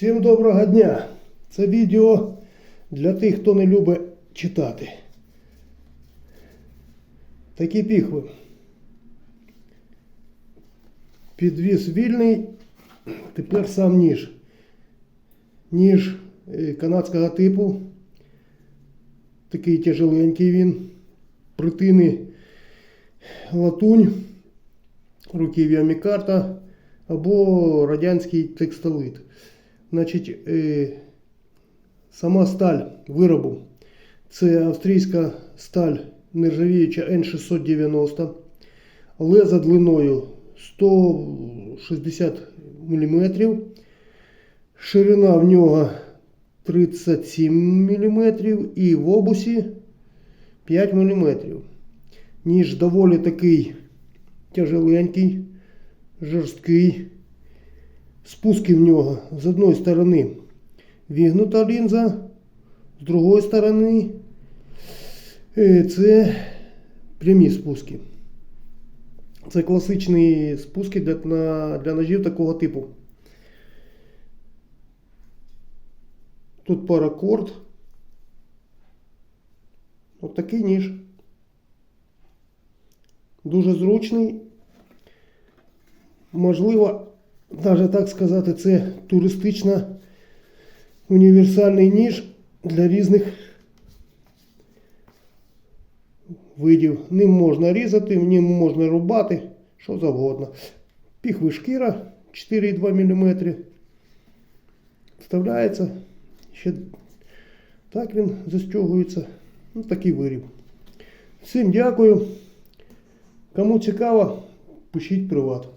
Всім доброго дня! Це відео для тих, хто не любить читати. Такі піхви. Підвіз вільний, тепер сам ніж. Ніж е, канадського типу. Такий тяжеленький він. Притини латунь, руків'я мікарта або радянський текстолит. Значить, е, сама сталь виробу. Це австрійська сталь нержавіюча N690. Леза длиною 160 мм. Ширина в нього 37 мм і в обусі 5 мм. Ніж доволі такий тяжеленький, жорсткий. Спуски в нього з одної сторони вігнута лінза, з другої сторони е, це прямі спуски. Це класичні спуски для, для ножів такого типу. Тут паракорд. Ось такий ніж. Дуже зручний. Можливо, навіть так сказати, це туристично універсальний ніж для різних видів. Ним можна різати, ним можна рубати, що завгодно. Піхви шкіра 4,2 мм. Вставляється. Ще так він застягується. Ну, такий виріб. Всім дякую. Кому цікаво, пишіть приват.